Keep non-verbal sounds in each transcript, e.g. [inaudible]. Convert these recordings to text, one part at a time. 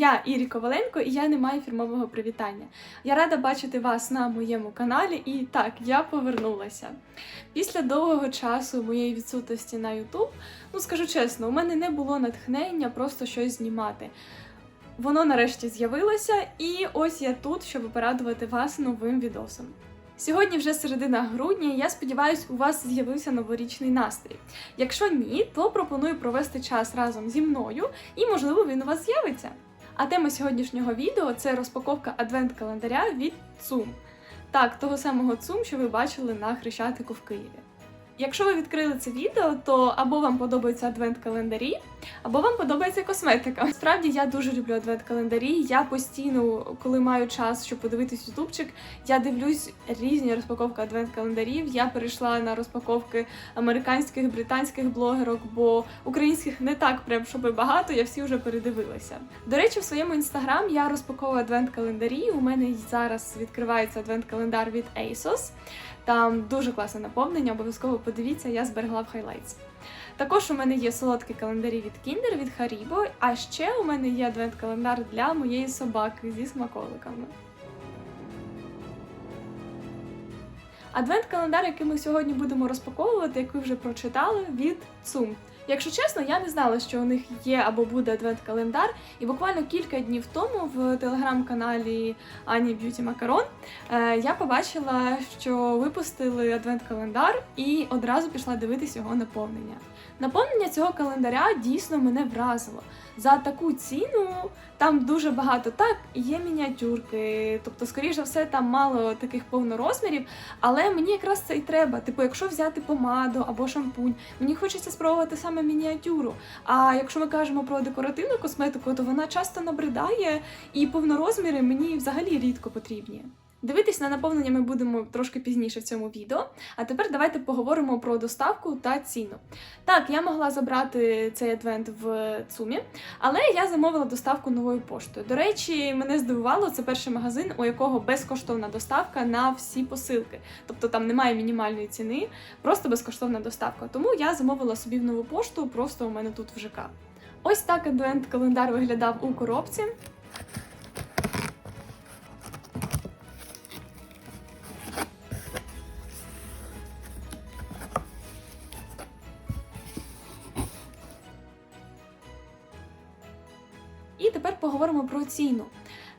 Я Ірі Коваленко, і я не маю фірмового привітання. Я рада бачити вас на моєму каналі, і так, я повернулася. Після довгого часу моєї відсутності на YouTube, ну скажу чесно, у мене не було натхнення просто щось знімати. Воно нарешті з'явилося, і ось я тут, щоб порадувати вас новим відосом. Сьогодні вже середина грудня, і я сподіваюся, у вас з'явився новорічний настрій. Якщо ні, то пропоную провести час разом зі мною, і можливо він у вас з'явиться. А тема сьогоднішнього відео це розпаковка адвент-календаря від ЦУМ. Так, того самого ЦУМ, що ви бачили на Хрещатику в Києві. Якщо ви відкрили це відео, то або вам подобаються адвент-календарі, або вам подобається косметика. Справді я дуже люблю адвент-календарі. Я постійно, коли маю час, щоб подивитись ютубчик, я дивлюсь різні розпаковки адвент-календарів. Я перейшла на розпаковки американських, британських блогерок, бо українських не так прям щоб багато, я всі вже передивилася. До речі, в своєму інстаграм я розпаковую адвент-календарі. У мене зараз відкривається адвент-календар від ASOS. Там дуже класне наповнення, обов'язково подивіться, я зберегла в хайлайтс. Також у мене є солодкі календарі від Kinder, від Haribo, а ще у мене є адвент-календар для моєї собаки зі смаколиками. Адвент-календар, який ми сьогодні будемо розпаковувати, як ви вже прочитали, від ЦУМ. Якщо чесно, я не знала, що у них є або буде адвент-календар, і буквально кілька днів тому в телеграм-каналі Ані Б'юті Макарон е, я побачила, що випустили адвент-календар і одразу пішла дивитись його наповнення. Наповнення цього календаря дійсно мене вразило. За таку ціну там дуже багато так, є мініатюрки, тобто, скоріш за все, там мало таких повнорозмірів, але мені якраз це і треба. Типу, якщо взяти помаду або шампунь, мені хочеться спробувати саме мініатюру. А якщо ми кажемо про декоративну косметику, то вона часто набридає, і повнорозміри мені взагалі рідко потрібні. Дивитись на наповнення ми будемо трошки пізніше в цьому відео. А тепер давайте поговоримо про доставку та ціну. Так, я могла забрати цей адвент в ЦУМі, але я замовила доставку новою поштою. До речі, мене здивувало, це перший магазин, у якого безкоштовна доставка на всі посилки. Тобто там немає мінімальної ціни, просто безкоштовна доставка. Тому я замовила собі в нову пошту, просто у мене тут в ЖК. Ось так адвент-календар виглядав у коробці. Поговоримо про ціну.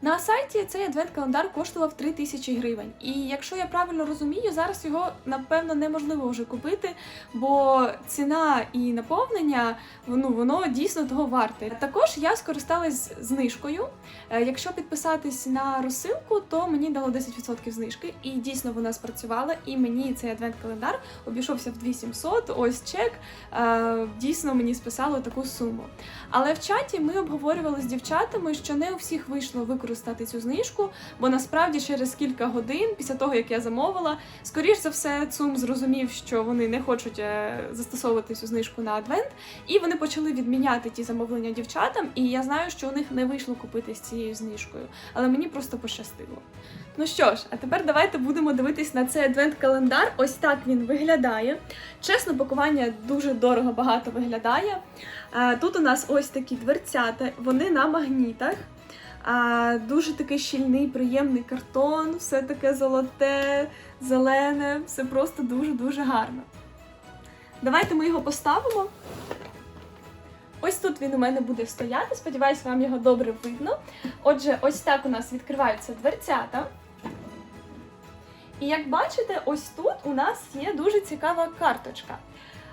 На сайті цей адвент-календар коштував 3 тисячі гривень. І якщо я правильно розумію, зараз його напевно неможливо вже купити, бо ціна і наповнення ну, воно дійсно того варте. Також я скористалась знижкою. Е, Якщо підписатись на розсилку, то мені дало 10% знижки, і дійсно вона спрацювала. І мені цей адвент-календар обійшовся в 2700, Ось чек. Е, Дійсно мені списало таку суму. Але в чаті ми обговорювали з дівчатами, що не у всіх вийшло використати цю знижку, бо насправді через кілька годин після того, як я замовила, скоріш за все, ЦУМ зрозумів, що вони не хочуть е, застосовувати цю знижку на адвент, і вони почали відміняти ті замовлення дівчатам. І я знаю, що у них не вийшло купити з цією знижкою, але мені просто пощастило. Ну що ж, а тепер давайте будемо дивитись на цей адвент-календар. Ось так він виглядає. Чесно, пакування дуже дорого багато виглядає. Тут у нас ось такі дверцята, вони на магнітах. Дуже такий щільний, приємний картон, все таке золоте, зелене, все просто дуже-дуже гарно. Давайте ми його поставимо. Ось тут він у мене буде стояти. Сподіваюсь, вам його добре видно. Отже, ось так у нас відкриваються дверцята. І як бачите, ось тут у нас є дуже цікава карточка.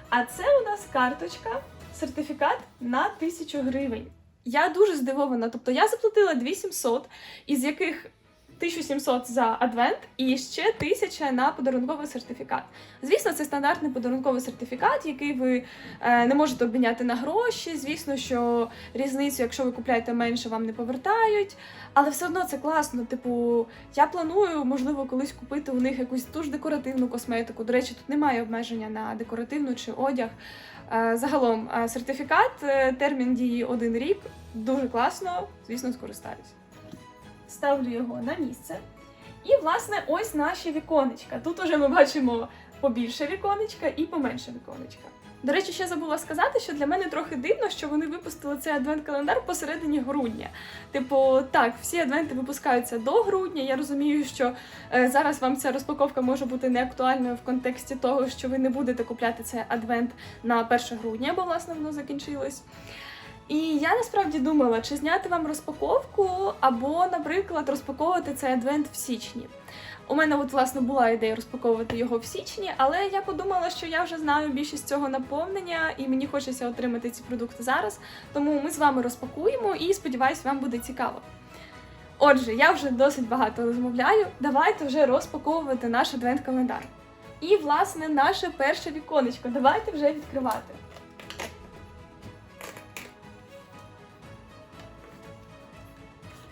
А це у нас карточка, сертифікат на 1000 гривень. Я дуже здивована. Тобто я заплатила 2700, із яких 1700 за адвент і ще 1000 на подарунковий сертифікат. Звісно, це стандартний подарунковий сертифікат, який ви е, не можете обміняти на гроші. Звісно, що різницю, якщо ви купляєте менше, вам не повертають. Але все одно це класно. Типу, я планую, можливо, колись купити у них якусь дуже декоративну косметику. До речі, тут немає обмеження на декоративну чи одяг. Е, Загалом, е, сертифікат, е, термін дії один рік. Дуже класно, звісно, скористаюсь. Ставлю його на місце. І, власне, ось наші віконечка. Тут уже ми бачимо побільше віконечка і поменше віконечка. До речі, ще забула сказати, що для мене трохи дивно, що вони випустили цей адвент-календар посередині грудня. Типу, так, всі адвенти випускаються до грудня. Я розумію, що е, зараз вам ця розпаковка може бути не актуальною в контексті того, що ви не будете купляти цей адвент на 1 грудня, бо власне воно закінчилось. І я насправді думала, чи зняти вам розпаковку, або, наприклад, розпаковувати цей адвент в січні. У мене от власне була ідея розпаковувати його в січні, але я подумала, що я вже знаю більшість цього наповнення, і мені хочеться отримати ці продукти зараз. Тому ми з вами розпакуємо і сподіваюсь, вам буде цікаво. Отже, я вже досить багато розмовляю. Давайте вже розпаковувати наш адвент-календар. І, власне, наше перше віконечко. Давайте вже відкривати.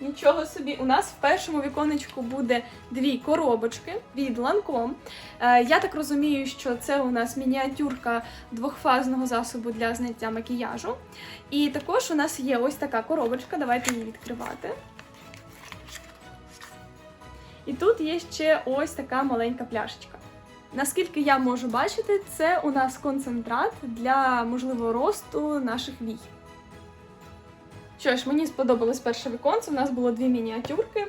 Нічого собі, у нас в першому віконечку буде дві коробочки від Lancome. Е, я так розумію, що це у нас мініатюрка двохфазного засобу для зняття макіяжу. І також у нас є ось така коробочка, давайте її відкривати. І тут є ще ось така маленька пляшечка. Наскільки я можу бачити, це у нас концентрат для можливого росту наших вій. Що ж, мені сподобалось перше віконце, у нас було дві мініатюрки,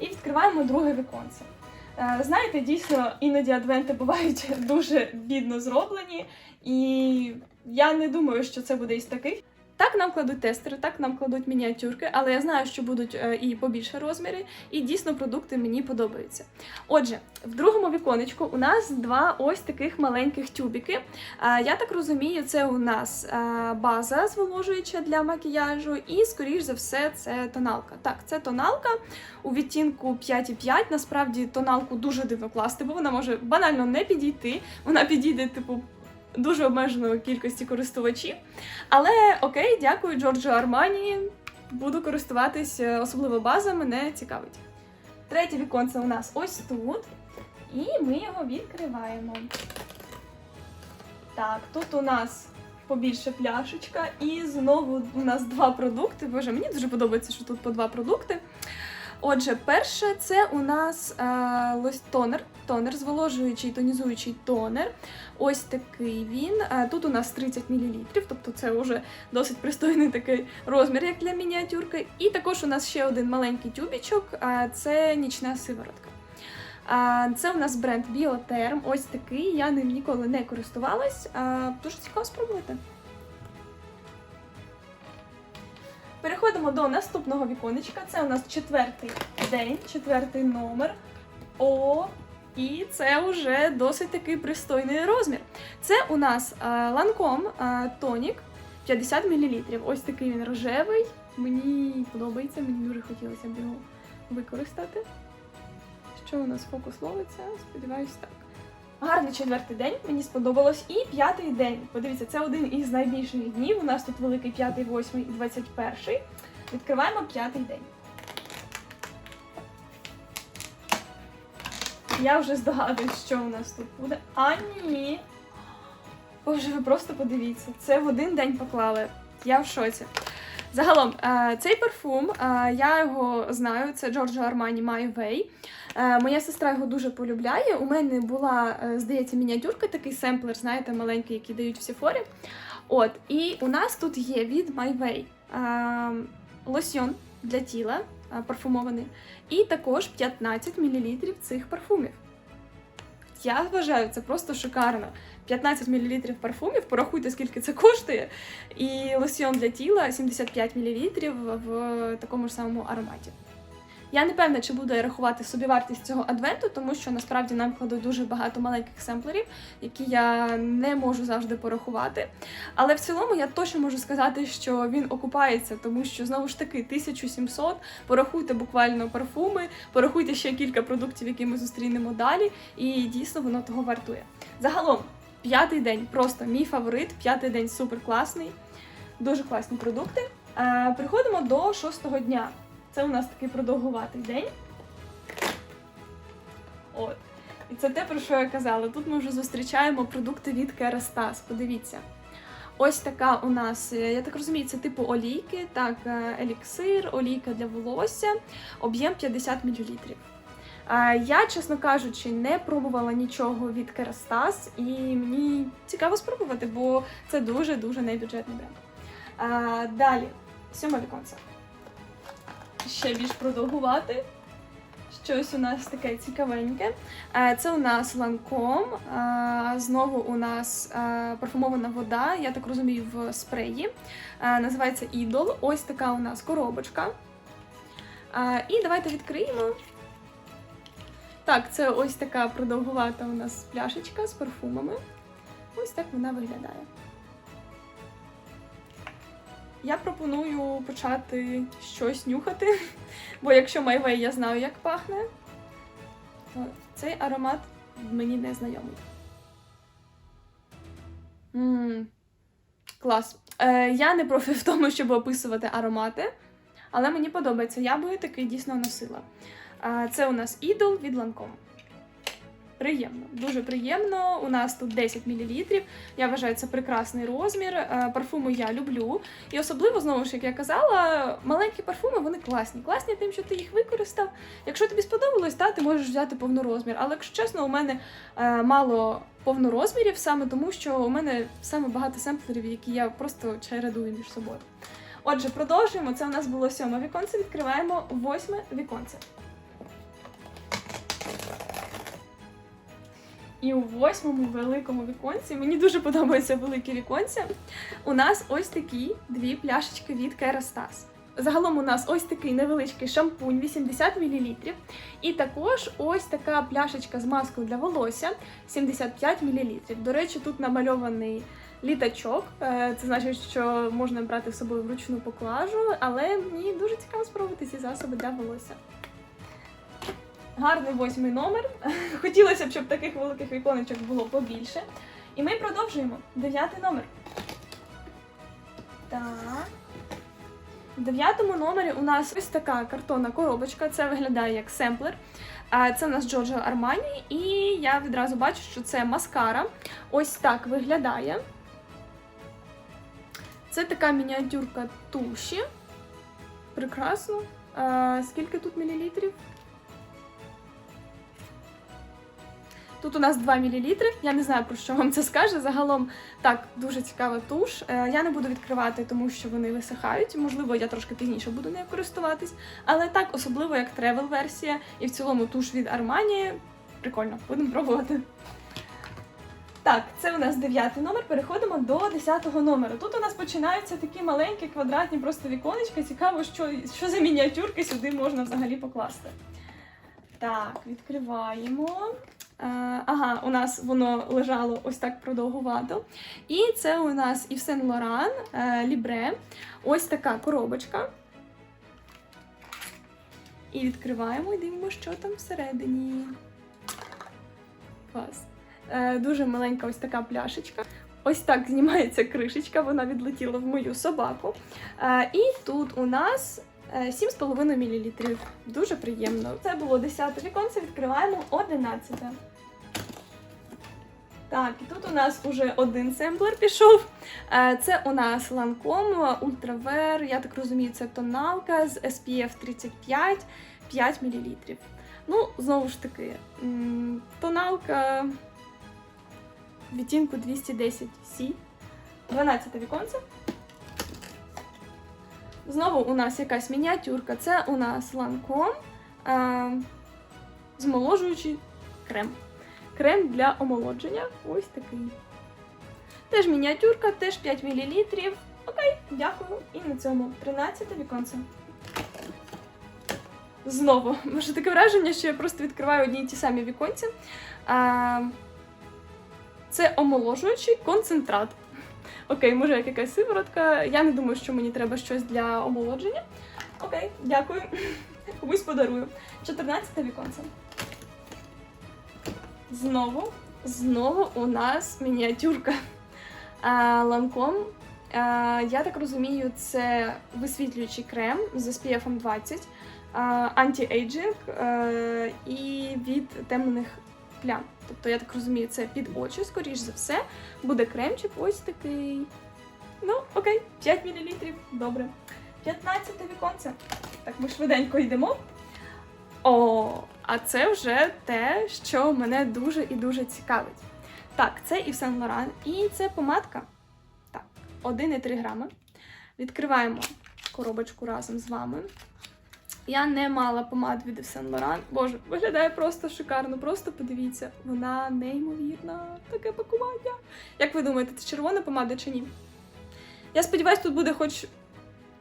і відкриваємо друге віконце. Е, Знаєте, дійсно, іноді адвенти бувають [laughs] дуже бідно зроблені, і я не думаю, що це буде із таких. Так нам кладуть тестери, так нам кладуть мініатюрки, але я знаю, що будуть е, і побільше розміри, і дійсно продукти мені подобаються. Отже, в другому віконечку у нас два ось таких маленьких тюбіки. Е, Я так розумію, це у нас е, база зволожуюча для макіяжу, і, скоріш за все, це тоналка. Так, це тоналка у відтінку 5,5. Насправді тоналку дуже дивно класти, бо вона може банально не підійти. Вона підійде, типу, дуже обмеженої кількості користувачів. Але окей, дякую Джорджо Армані. Буду користуватись, е, особливо база, мене цікавить. Третє віконце у нас ось тут. І ми його відкриваємо. Так, тут у нас побільше пляшечка, і знову у нас два продукти. Боже, мені дуже подобається, що тут по два продукти. Отже, перше, це у нас е, тонер, тонер, зволожуючий, тонізуючий тонер. Ось такий він. Е, Тут у нас 30 мл, тобто це вже досить пристойний такий розмір, як для мініатюрки. І також у нас ще один маленький тюбічок, е, це нічна сиворотка. А, Це у нас бренд Біотерм. Ось такий. Я ним ніколи не користувалась. Дуже цікаво спробувати. Переходимо до наступного віконечка. Це у нас четвертий день, четвертий номер. О, і це вже досить такий пристойний розмір. Це у нас ланком тонік 50 мл. Ось такий він рожевий. Мені подобається, мені дуже хотілося б його використати. Що у нас фокус ловиться? Сподіваюсь, так. Гарний четвертий день, мені сподобалось. І п'ятий день. Подивіться, це один із найбільших днів. У нас тут великий п'ятий, восьмий і двадцять перший. Відкриваємо п'ятий день. Я вже здогадуюсь, що у нас тут буде. А ні. Боже, ви просто подивіться. Це в один день поклали. Я в шоці. Загалом, е, цей парфум, е, я його знаю, це Giorgio Armani My Way. Е, Моя сестра його дуже полюбляє. У мене була, здається, мініатюрка, такий семплер, знаєте, маленький, який дають в Сефорі. От, і у нас тут є від My Way лосьйон для тіла парфумований, і також 15 мл цих парфумів. Я вважаю, це просто шикарно. 15 мл парфумів, порахуйте, скільки це коштує. І лосьйон для тіла 75 мл в такому ж самому ароматі. Я не певна, чи буду я рахувати собівартість цього адвенту, тому що насправді нам кладуть дуже багато маленьких семплерів, які я не можу завжди порахувати. Але в цілому я точно можу сказати, що він окупається, тому що знову ж таки 1700, порахуйте буквально парфуми, порахуйте ще кілька продуктів, які ми зустрінемо далі, і дійсно воно того вартує. Загалом, п'ятий день просто мій фаворит, п'ятий день супер класний, дуже класні продукти. Е, Переходимо до шостого дня. Це у нас такий продовгуватий день. От. І це те, про що я казала. Тут ми вже зустрічаємо продукти від Керастас. Подивіться. Ось така у нас, е, я так розумію, це типу олійки, так, е, еліксир, олійка для волосся, об'єм 50 мл. А, Я, чесно кажучи, не пробувала нічого від Керастас, і мені цікаво спробувати, бо це дуже-дуже небюджетний бренд. Далі, сьоме віконце. Ще більш продовгувати. Щось у нас таке цікавеньке. Е, Це у нас ланком. е, Знову у нас е, парфумована вода, я так розумію, в спреї. Е, Називається ідол. Ось така у нас коробочка. Е, І давайте відкриємо. Так, це ось така продовгувата у нас пляшечка з парфумами. Ось так вона виглядає. Я пропоную почати щось нюхати, [laughs] бо якщо Майвей я знаю, як пахне, то цей аромат мені не знайомий. Ммм, клас. Е, я не профі в тому, щоб описувати аромати, але мені подобається. Я би такий дійсно носила. Це у нас ідол від Lancome. Приємно, дуже приємно. У нас тут 10 мл. Я вважаю, це прекрасний розмір. Е, Парфуми я люблю. І особливо, знову ж як я казала, маленькі парфуми вони класні. Класні тим, що ти їх використав. Якщо тобі сподобалось, та, ти можеш взяти повнорозмір. Але якщо чесно, у мене е, мало повнорозмірів, саме тому, що у мене саме багато семплерів, які я просто чередую між собою. Отже, продовжуємо. Це у нас було сьоме віконце. Відкриваємо восьме віконце. І у восьмому великому віконці, мені дуже подобаються великі віконця. У нас ось такі дві пляшечки від Kerastase. Загалом у нас ось такий невеличкий шампунь 80 мл. І також ось така пляшечка з маскою для волосся 75 мл. До речі, тут намальований літачок. Е, Це значить, що можна брати з собою вручну поклажу, але мені дуже цікаво спробувати ці засоби для волосся. Гарний восьмий номер. [laughs] Хотілося б, щоб таких великих віконечок було побільше. І ми продовжуємо. Дев'ятий номер. Так. В дев'ятому номері у нас ось така картонна коробочка. Це виглядає як семплер. Це у нас Giorgio Armani, і я відразу бачу, що це маскара. Ось так виглядає. Це така мініатюрка туші. Прекрасно. Скільки тут мілілітрів? Тут у нас 2 мл. Я не знаю, про що вам це скаже. Загалом так, дуже цікава туш. Е, Я не буду відкривати, тому що вони висихають. Можливо, я трошки пізніше буду нею користуватись. Але так, особливо як тревел-версія, і в цілому туш від Armani. Прикольно, будемо пробувати. Так, це у нас дев'ятий номер. Переходимо до десятого номеру. Тут у нас починаються такі маленькі квадратні просто віконечка. Цікаво, що, що за мініатюрки сюди можна взагалі покласти. Так, відкриваємо. Е, Ага, у нас воно лежало ось так продовгувато. І це у нас Yves Saint Laurent е, Libre. Ось така коробочка. І відкриваємо і дивимося, що там всередині. Клас. Е, Дуже маленька ось така пляшечка. Ось так знімається кришечка, вона відлетіла в мою собаку. Е, І тут у нас е, 7,5 мл. Дуже приємно. Це було 10 віконце, відкриваємо 11. Так, і тут у нас уже один семплер пішов. Е, Це у нас Lancome Ultrawear, я так розумію, це тоналка з SPF 35 5 мл. Ну, знову ж таки, тоналка відтінку 210 C. 12 віконце. Знову у нас якась мініатюрка. Це у нас Lancome е, змоложуючий крем. Крем для омолодження. Ось такий. Теж мініатюрка, теж 5 мл. Окей, дякую. І на цьому 13 віконце. Знову, може таке враження, що я просто відкриваю одні й ті самі віконці. Це омоложуючий концентрат. Окей, може як якась сиворотка. Я не думаю, що мені треба щось для омолодження. Окей, дякую. Комусь подарую. 14 віконце. Знову, знову у нас мініатюрка. Ланком. Я так розумію, це висвітлюючий крем з SPF 20, а, анті-ейджинг і від темних плям. Тобто, я так розумію, це під очі, скоріш за все. Буде кремчик ось такий. Ну, окей, 5 мл. Добре. 15 віконце. Так, ми швиденько йдемо. О, а це вже те, що мене дуже і дуже цікавить. Так, це і Saint Laurent, і це помадка. Так, 1,3 грами. Відкриваємо коробочку разом з вами. Я не мала помад від Saint Laurent. Боже, виглядає просто шикарно. Просто подивіться, вона неймовірна. Таке пакування. Як ви думаєте, це червона помада чи ні? Я сподіваюся, тут буде хоч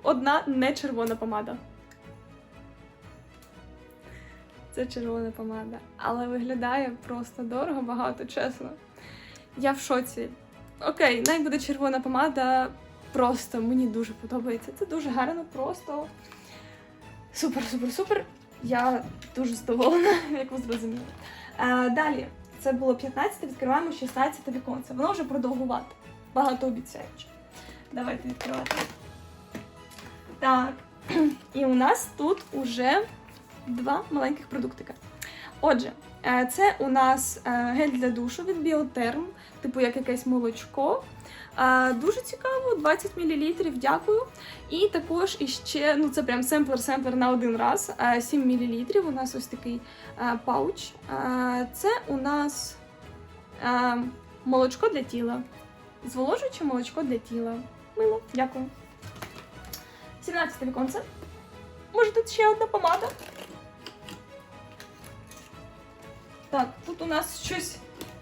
одна не червона помада. Це червона помада. Але виглядає просто дорого, багато, чесно. Я в шоці. Окей, най буде червона помада. Просто мені дуже подобається. Це дуже гарно, просто супер, супер, супер. Я дуже задоволена, [laughs] як ви зрозуміли. Е, далі, це було 15, відкриваємо 16 віконце. Воно вже продовгувати. Багато обіцяюче. Давайте відкривати. Так. [clears throat] І у нас тут уже два маленьких продуктика. Отже, е, це у нас е, гель для душу від Біотерм, типу як якесь молочко. Е, Дуже цікаво, 20 мл, дякую. І також іще, ну це прям семплер-семплер на один раз. е, 7 мл. У нас ось такий пауч. Це у нас молочко для тіла. Зволожуюче молочко для тіла. Мило, дякую. 17 віконце. Може тут ще одна помада? Так, тут у нас щось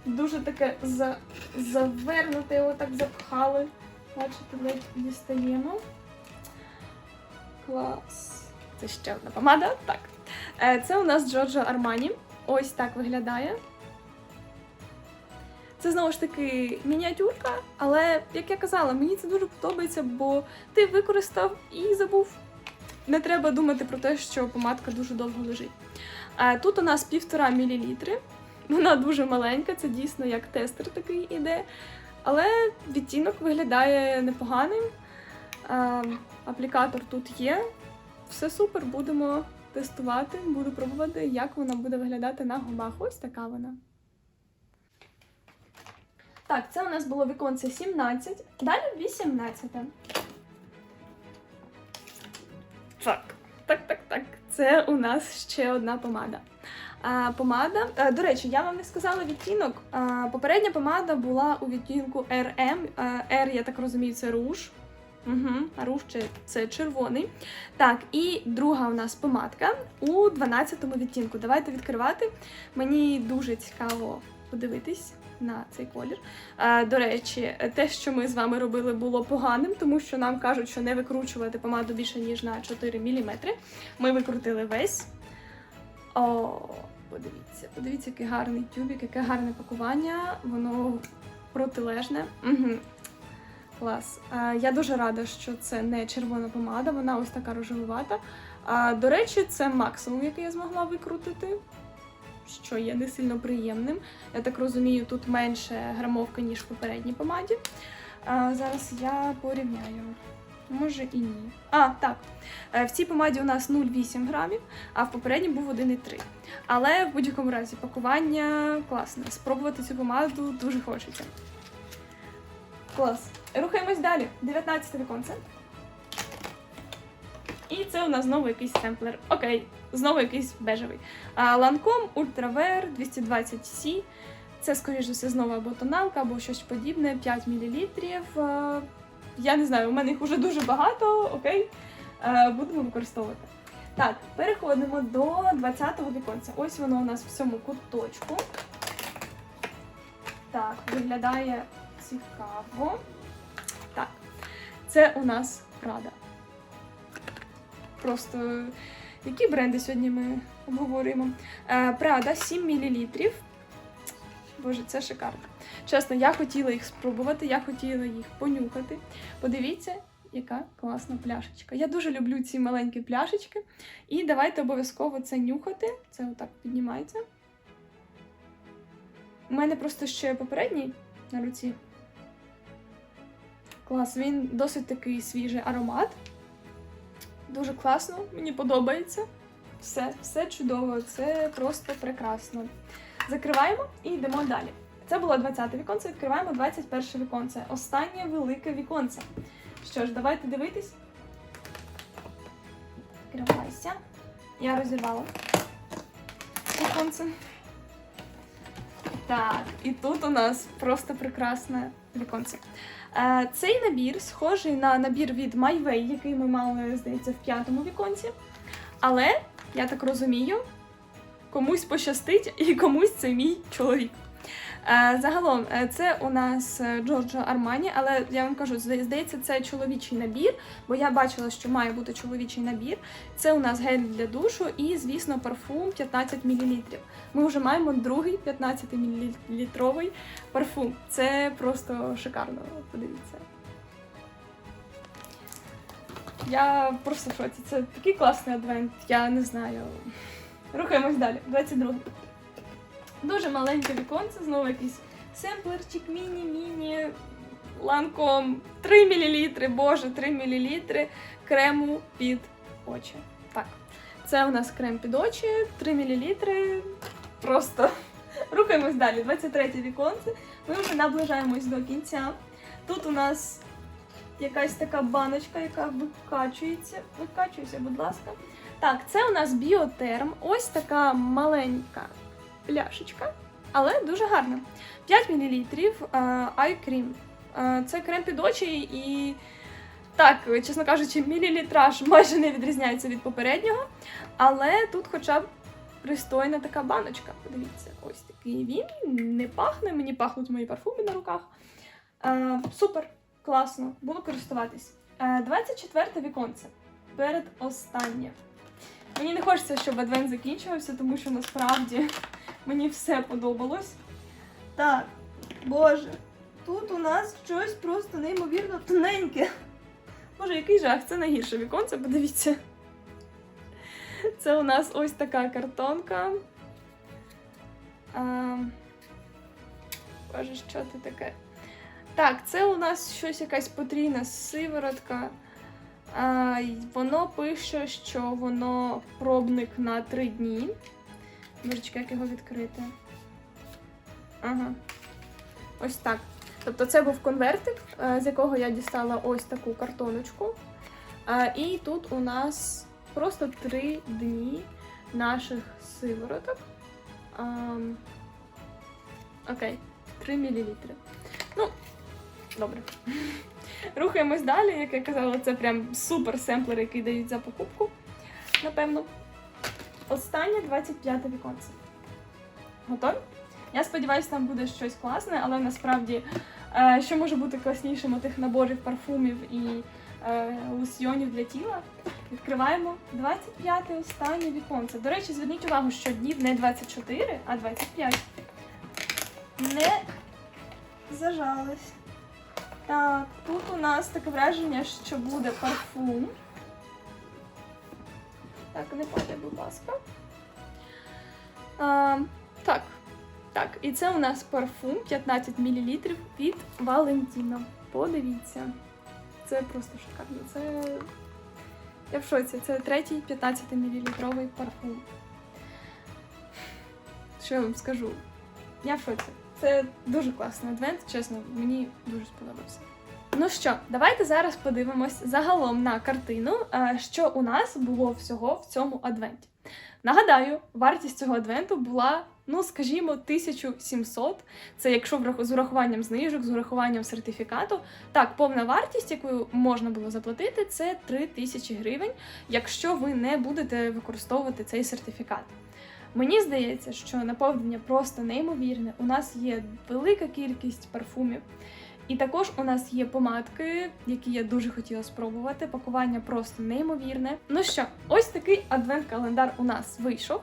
дуже таке за... завернуте, його так запхали. Бачите, ледь дістаємо. Клас. Це ще одна помада. Так. Е, Це у нас Джорджо Армані. Ось так виглядає. Це знову ж таки мініатюрка, але, як я казала, мені це дуже подобається, бо ти використав і забув. Не треба думати про те, що помадка дуже довго лежить. Тут у нас півтора мілілітри. Вона дуже маленька, це дійсно як тестер такий іде. Але відтінок виглядає непоганим. Аплікатор тут є. Все супер, будемо тестувати, буду пробувати, як вона буде виглядати на губах. Ось така вона. Так, це у нас було віконце 17, далі 18. Так, так, так, так. Це у нас ще одна помада. А, помада. а, до речі, я вам не сказала відтінок. А, попередня помада була у відтінку RM. А, R, я так розумію, це руж. Угу, а руж це червоний. Так, і друга у нас помадка у 12-му відтінку. Давайте відкривати. Мені дуже цікаво подивитись на цей колір. Е, До речі, те, що ми з вами робили, було поганим, тому що нам кажуть, що не викручувати помаду більше ніж на 4 мм. Ми викрутили весь. О, подивіться, подивіться, який гарний тюбік, яке гарне пакування. Воно протилежне. Угу. Клас. Е, Я дуже рада, що це не червона помада, вона ось така рожевувата. До речі, це максимум, який я змогла викрутити, що є не сильно приємним. Я так розумію, тут менше грамовки, ніж в попередній помаді. А, зараз я порівняю. Може і ні. А, так. Е, В цій помаді у нас 0,8 грамів, а в попередній був 1,3. Але в будь-якому разі пакування класне. Спробувати цю помаду дуже хочеться. Клас. Рухаємось далі. 19 віконце. І це у нас знову якийсь семплер. Окей, знову якийсь бежевий. А, Lancome Ultrawear 220C. Це, скоріш за все, знову або тоналка, або щось подібне, 5 мл. Я не знаю, у мене їх вже дуже багато, окей. Будемо використовувати. Так, переходимо до 20-го віконця. Ось воно у нас в цьому куточку. Так, виглядає цікаво. Так, це у нас Прада. Просто які бренди сьогодні ми обговорюємо? Прада 7 мл. Боже, це шикарно. Чесно, я хотіла їх спробувати, я хотіла їх понюхати. Подивіться, яка класна пляшечка. Я дуже люблю ці маленькі пляшечки. І давайте обов'язково це нюхати. Це отак піднімається. У мене просто ще попередній на руці. Клас, він досить такий свіжий аромат. Дуже класно, мені подобається. Все, все чудово, це просто прекрасно. Закриваємо і йдемо далі. Це було 20 віконце, відкриваємо 21 віконце. Останнє велике віконце. Що ж, давайте дивитись. Відкривайся. Я розірвала. віконце. Так, і тут у нас просто прекрасне віконце. Е, Цей набір схожий на набір від MyWay, який ми мали, здається, в п'ятому віконці. Але, я так розумію, комусь пощастить і комусь це мій чоловік. Е, Загалом, е, це у нас е, Джорджо Армані, але я вам кажу, здається, це чоловічий набір, бо я бачила, що має бути чоловічий набір. Це у нас гель для душу і, звісно, парфум 15 мл. Ми вже маємо другий 15 мл парфум. Це просто шикарно. Подивіться. Я просто в шоці. Це такий класний адвент. Я не знаю. Рухаємось далі. 22. Дуже маленьке віконце, знову якийсь семплерчик, міні-міні, ланком 3 мл, боже, 3 мл крему під очі. Так, це у нас крем під очі, 3 мл. Просто рухаємось далі. 23 віконце. Ми вже наближаємось до кінця. Тут у нас якась така баночка, яка викачується. Викачуйся, будь ласка. Так, це у нас біотерм. Ось така маленька пляшечка, але дуже гарна. 5 мл. Е, Це крем під очі і. Так, чесно кажучи, мілілітраж майже не відрізняється від попереднього, але тут хоча б пристойна така баночка. Подивіться, ось такий він. Не пахне, мені пахнуть мої парфуми на руках. Е, супер, класно, буду користуватись. Е, 24 віконце. Перед останнє. Мені не хочеться, щоб адвент закінчувався, тому що насправді мені все подобалось. Так, боже, тут у нас щось просто неймовірно тоненьке. Боже, який жах, це найгірше віконце, подивіться. Це у нас ось така картонка. А, боже, що це таке? Так, це у нас щось якась потрійна сиворотка. А, воно пише, що воно пробник на три дні. Божечки, як його відкрити? Ага. Ось так. Тобто це був конвертик, е, з якого я дістала ось таку картоночку. І тут у нас просто три дні наших сивороток. Окей, 3 мл. Ну, добре. [laughs] Рухаємось далі. Як я казала, це прям супер семплер, який дають за покупку. Напевно. Останнє 25 віконце. Готові? Я сподіваюся, там буде щось класне, але насправді, е, що може бути класнішим у тих наборів парфумів і е, лосьйонів для тіла. Відкриваємо 25 останнє віконце. До речі, зверніть увагу, що днів не 24, а 25. Не зажалась. Так, тут у нас таке враження, що буде парфум. Так, не падай, будь ласка. А, так, так, і це у нас парфум 15 мл від Валентіно. Подивіться. Це просто шикарно. Це. Я в шоці. Це третій 15 мл парфум. Що я вам скажу? Я в шоці. Це дуже класний адвент, чесно, мені дуже сподобався. Ну що, давайте зараз подивимось загалом на картину, е, що у нас було всього в цьому адвенті. Нагадаю, вартість цього адвенту була, ну скажімо, 1700. Це якщо з урахуванням знижок, з урахуванням сертифікату. Так, повна вартість, яку можна було заплатити, це 3000 гривень, якщо ви не будете використовувати цей сертифікат. Мені здається, що наповнення просто неймовірне. У нас є велика кількість парфумів. І також у нас є помадки, які я дуже хотіла спробувати. Пакування просто неймовірне. Ну що, ось такий адвент-календар у нас вийшов.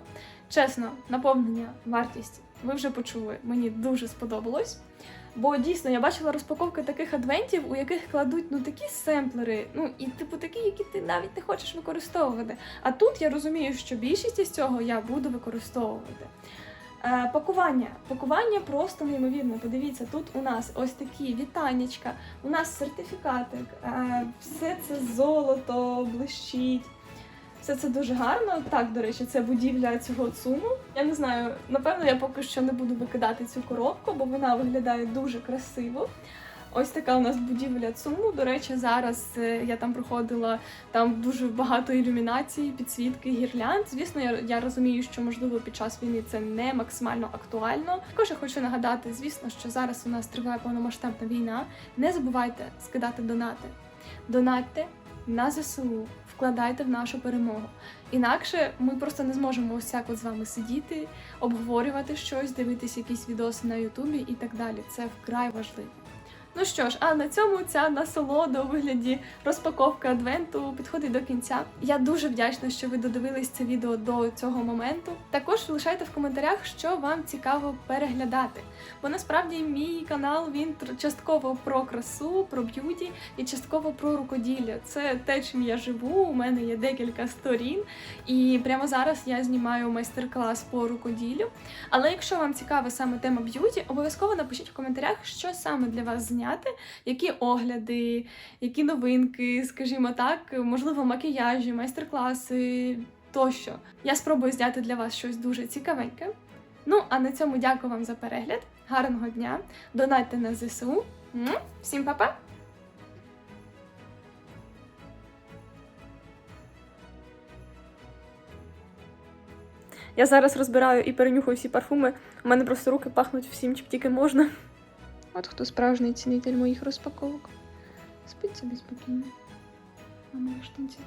Чесно, наповнення, вартість ви вже почули. Мені дуже сподобалось. Бо дійсно я бачила розпаковки таких адвентів, у яких кладуть ну такі семплери, ну і типу такі, які ти навіть не хочеш використовувати. А тут я розумію, що більшість із цього я буду використовувати. Е, пакування. Пакування просто неймовірне. Подивіться, тут у нас ось такі вітанечка, у нас сертифікатик, е, все це золото блищить. Все це дуже гарно. Так, до речі, це будівля цього цуму. Я не знаю, напевно, я поки що не буду викидати цю коробку, бо вона виглядає дуже красиво. Ось така у нас будівля ЦУМу. До речі, зараз е, я там проходила там дуже багато ілюмінацій, підсвітки, гірлянд. Звісно, я, я розумію, що можливо під час війни це не максимально актуально. Також я хочу нагадати, звісно, що зараз у нас триває повномасштабна війна. Не забувайте скидати донати. Донатьте на ЗСУ, вкладайте в нашу перемогу. Інакше ми просто не зможемо ось так от з вами сидіти, обговорювати щось, дивитися якісь відоси на Ютубі і так далі. Це вкрай важливо. Ну що ж, а на цьому ця насолода у вигляді розпаковки адвенту підходить до кінця. Я дуже вдячна, що ви додивились це відео до цього моменту. Також лишайте в коментарях, що вам цікаво переглядати. Бо насправді мій канал він частково про красу, про б'юті і частково про рукоділля. Це те, чим я живу. У мене є декілька сторін, і прямо зараз я знімаю майстер-клас по рукоділлю. Але якщо вам цікава саме тема б'юті, обов'язково напишіть в коментарях, що саме для вас зняти, які огляди, які новинки, скажімо так, можливо, макіяжі, майстер-класи тощо. Я спробую зняти для вас щось дуже цікавеньке. Ну, а на цьому дякую вам за перегляд. Гарного дня! Донатьте на ЗСУ. Всім па-па! Я зараз розбираю і перенюхаю всі парфуми. У мене просто руки пахнуть всім, чим тільки можна. От хто справжній цінитель моїх розпаковок. Спить собі спокійно. На моїх штанцях.